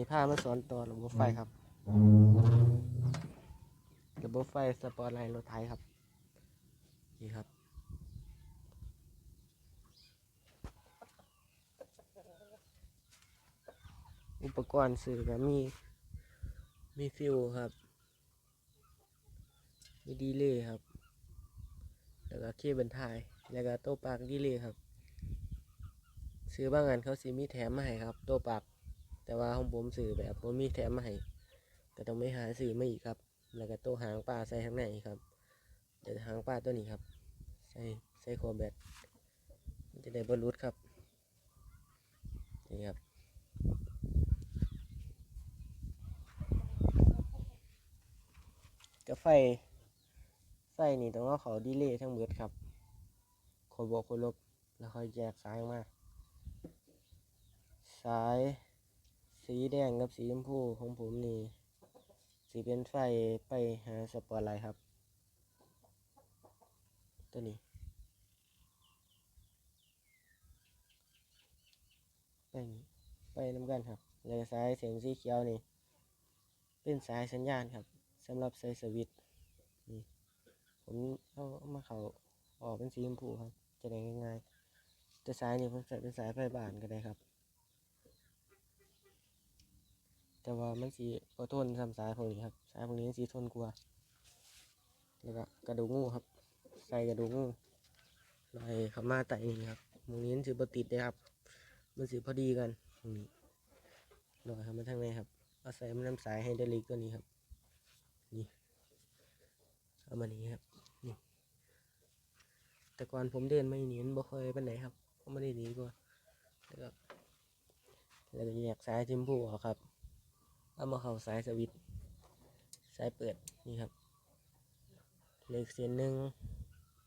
นี่พามาสอนต่อระบบไฟครับ ระบบไฟสปอร์ตไลน์รถไถครับ นี่ครับอุปกรณ์สื่อก็มี มีฟิวครับ มีดีเลย์ครับ แล้วก็เคเบิลไทยแล้วก็โต๊ะปากดีเลย์ครับ ซื้อบางงานเขาสิมีแถมมาให้ครับ โต๊ะปาก แต่ว่าของผมซื้อแบบผมมีแถมมาให้ก็ต้องไม่หาซื้อมาอีกครับ แล้วก็ต๊ะหางปลาใส่ข้างในครับ เดี๋ยวหางปลาตัวนี้ครับ ใส่ใส่คอแบตจะได้บรรลุครับ นี่ครับก็ไฟไฟนี่ต้องเอาเขาดีเลย์ทั้งเบิดครับโคบวกโคลบแล้วค่อยแยกสายมาสาย สีแดงกับสีชมพูของผมนี่สีเป็นไฟไปหาสปอร์ไลท์ครับ ตัวนี้ไปไปน้ำกันครับแล้วสายเสียงสีเขียวนี่ เป็นสายสัญญาณครับสำหรับใส่สวิตช์นี่ผมเอามาเขาออกเป็นสีชมพูครับ จะได้ง่ายๆแต่สายนี่ผมใส่เป็นสายไฟบ้านก็ได้ครับ แต่ว่ามันสีก็ทนซ้ำสายพวกนี้ครับ สายพวกนี้สีทนกว่าแล้วก็กระดูกงูครับ ใส่กระดูกงูลอยเขามาไต่นี่ครับตรงนี้นสีบติดเลยครับ มันสีพอดีกันตรงนี้ลอยเข้ามาทางในครับ เอาใส่มันน้ำสายไดรอลิกตัวนี้ครับ นี่ เอามานี้ครับ นี่ แต่ก่อนผมเดินไม่หนีมันบ่เคยไปไหนครับเพราะไม่ได้หนีกว่าแล้วก็แล้วก็แยกสายทิมพูออกครับ เอามาเข้าสายสวิตสายเปิดนี่ครับเหล็กเส้นหนึ่ง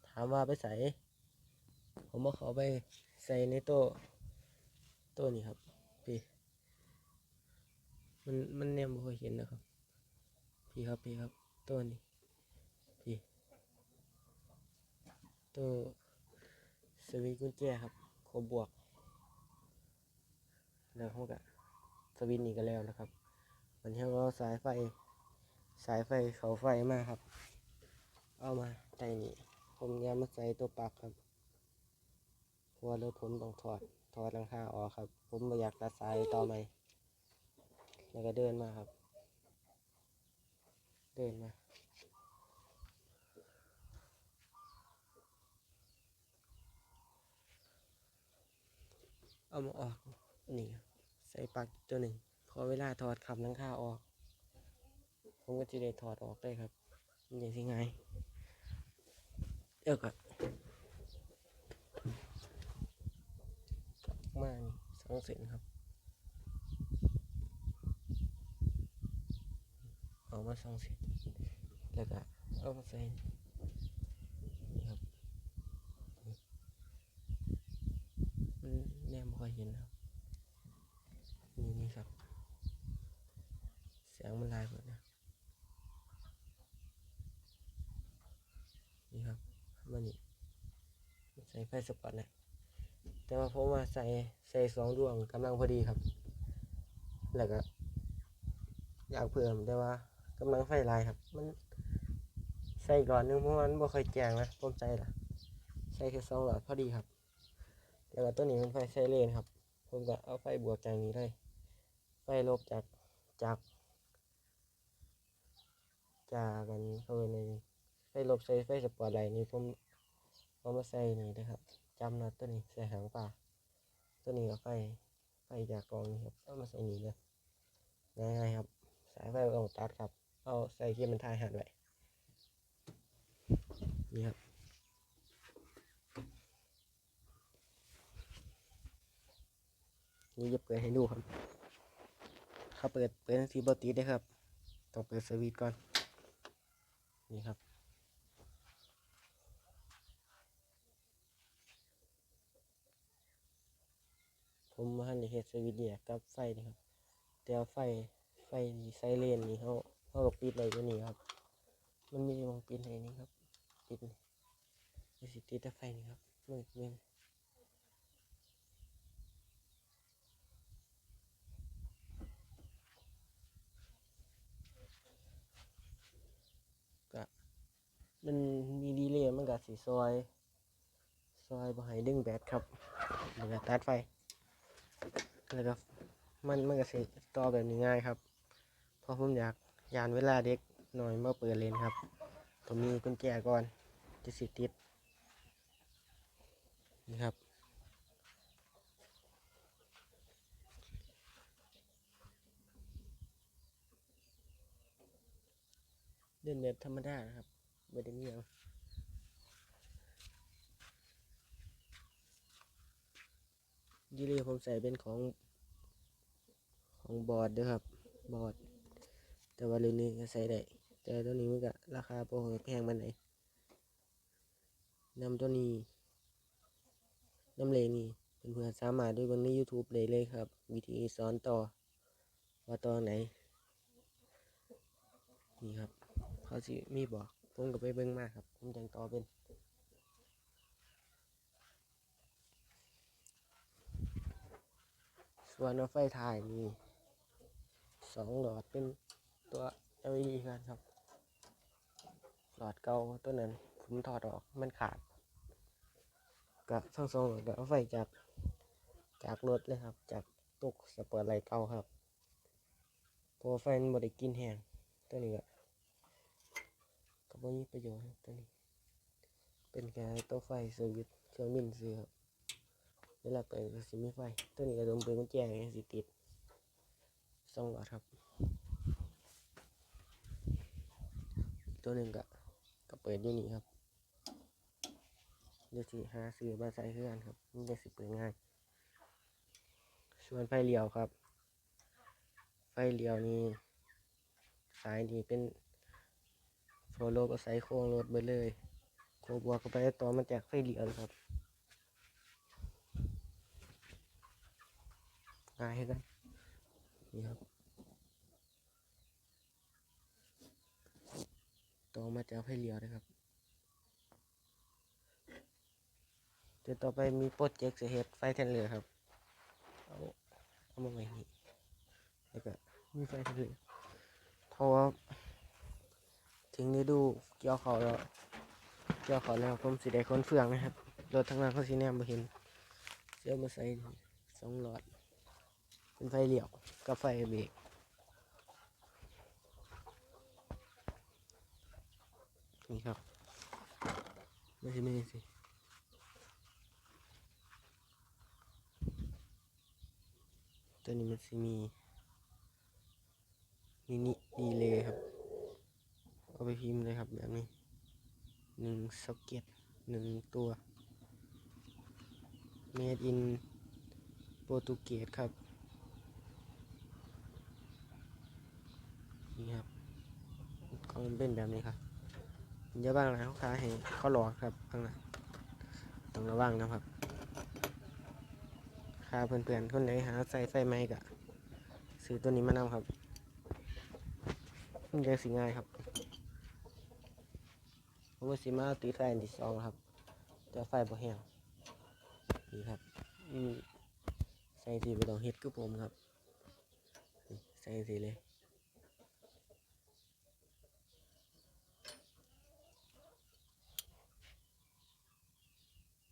ถามว่าไปใส่ผมเอาเขาไปใส่ในโต๊ะโต๊ะนี้ครับพี่มันมันแนมบ่ค่อยเห็นนะครับ พี่ครับพี่ครับตัวนี้พี่ตัวสวิตกุญแจครับโคบวก แล้วเขาก็สวิตนี่ก็แล้วนะครับ วันนี้เราเอาสายไฟ สายไฟเขาไฟมาครับ เอามาใส่นี่ผมยามาใส่ตัวปักครับเพราะว่ารถผมต้องถอดถอดหลังคาออกครับ ผมไม่อยากตัดสายต่อไหมแล้วก็เดินมาครับ เดินมาเอามาออกนี่ใส่ปลั๊กตัวหนึ่ง พอเวลาถอดขับหลังคาออก ผมก็จะได้ถอดออกได้ครับมันอย่างไงเดี๋ยวก่อนมาสองเส้นครับ เอามาสองเส้นแล้วก็เอามาใส่นี่ครับนี่มันแนมไม่ค่อเห็นครับนี่นี่ครับ สียงมันลายหมดนะนี่ครับมันนี่ใส่ไฟสปอตเลยแต่ว่าผมว่าใส่ใส่สองดวงกำลังพอดีครับ แล้วก็อยากเพิ่มแต่ว่ากำลังไฟลายครับ มันใส่ก่อนนึงเพราะว่ามันบ่ค่อยแจงนะผมใส่ละใส่แค่สองหลอดพอดีครับ แล้วก็ตัวนี้เป็นไฟไซเรนครับ ผมก็เอาไฟบวกจากนี้เลยไฟลบจากจาก จากันเข้าไปในไฟลบใส่ไฟสปอร์ตไลท์นี่ผมเอามาใส่นี่นะครับจำนะตัวนี้ใส่หางปลาตัวนี้ก็ไฟไฟจากกองนี้ครับเอามาใส่นี่เลยง่ายๆครับ สายไฟเอาตัดครับ เอาใส่เกียร์มันทายหันไว้นี่ครับนี่จะเปิดให้ดูครับ เขาเปิดเปิดทีบอตีได้ครับ ต้องเปิดสวิตช์ก่อน นี่ครับ ผมมาหันในเฮดสวิตเนี่ยกับไฟนี่ครับแต่ว่าไฟไฟไซเรนนี่เขาเขาก็ปิดอะไรตัวนี้ครับ มันมีมองปิดอะไรนี่ครับ ปิดนี่สิติดแต่ไฟนี่ครับมืด มืดก็สีซอย ซอยบ่ให้ดึงแบตครับแล้วก็ตัดไฟ แล้วก็มันมันก็สิต่อแบบนี้ง่ายครับ เพราะผมอยากยานเวลาเด็กหน่อยมาเปิดเลนครับ ผมมีกุญแจก่อนจะสิติดนี่ครับเดินแบบธรรมดานะครับ ไม่ได้มีหยังยีรีผมใส่เป็นของ ของบอร์ดด้วยครับ บอร์ด แต่ว่ารุ่นนี้ก็ใส่ได้ แต่ตัวนี้มันก็ราคาโปรแพงมันไหนนำตัวนี้น้ำเลนี่เพื่อนๆสามารถด้วยบนใน YouTube เลยเลยครับ วิธีสอนต่อ ว่าต่อไหน นี่ครับ เขาสิมีบอก ผมก็ไปเบิ่งมาครับ ผมจังต่อเป็นส่วนเอาไฟถ่ายมีสองหลอดเป็นตัว LED กันครับ หลอดเก่าตัวนั้น ผมถอดออกมันขาดก็ทั้งสองหลอดก็เอาไฟจากจากรถเลยครับ จากตุกสเปอร์ตไลเก่าครับเพรไฟมันบ่ได้กินแห้งตัวนี้ก็ บ่มีประโยชน์ครับตัวนี้ เป็นแค่ตัวไฟสวิตช์เครื่องบินซื้อครับเวลาเปิดก็สิมีไฟ ตัวนี้ก็ต้องเปิดกุญแจสิติดสองหลอดครับ ตัวหนึ่งก็ก็เปิดอยู่นี่ครับเดี๋ยวสิหาซื้อมาใส่เพื่อนครับมันจะสิเปิดง่าย ส่วนไฟเลี้ยวครับ ไฟเลี้ยวนี่สายนี่เป็น โฟโลก็ใส่โค้งรถไปเลยโค้งบวกเข้าไปต่อมาจากไฟเหลียวเลยครับง่ายให้กันนี่ครับ ต่อมาจากไฟเหลียวนะครับเดี๋ยวต่อไปมีโปรเจกต์จะเฮ็ดไฟแทนเรือครับ เอาเอามาไว้นี่แล้วก็มีไฟแทนเรือเพราะว่า ถึงฤดูเกี่ยวเขาแล้วเกี่ยวเขาแล้วผมสิได้คนเฟืองนะครับรถทางนั้นเขาสิแนมบ่เห็นเสียมาใส่สองหลอด เป็นไฟเหลี่ยวกับไฟเบรกนี่ครับไม่ใช่ไม่ใช่สิตัวนี้มันสิมีมินิดีเลยครับ พิมพ์เลยครับแบบนี้หนึ่งซ็อกเก็ตหนึ่งตัว made in โปรตุเกสครับ นี่ครับกล่องเป็นแบบนี้ครับเยอะบ้างนะลูกค้าให้เขาหลอกครับบ้างนะต้องระวังนะครับค่าเพื่อนๆคนไหนหาใส่ไฟไหมกะซื้อตัวนี้มานำครับมันจะสิง่ายครับ ผมว่าสิมาตีไฟอันที่สองครับ แต่ไฟบ่แห้งนี่ครับอืมใส่สีไปต้องเฮ็ดคือผมครับ ใส่สีเลย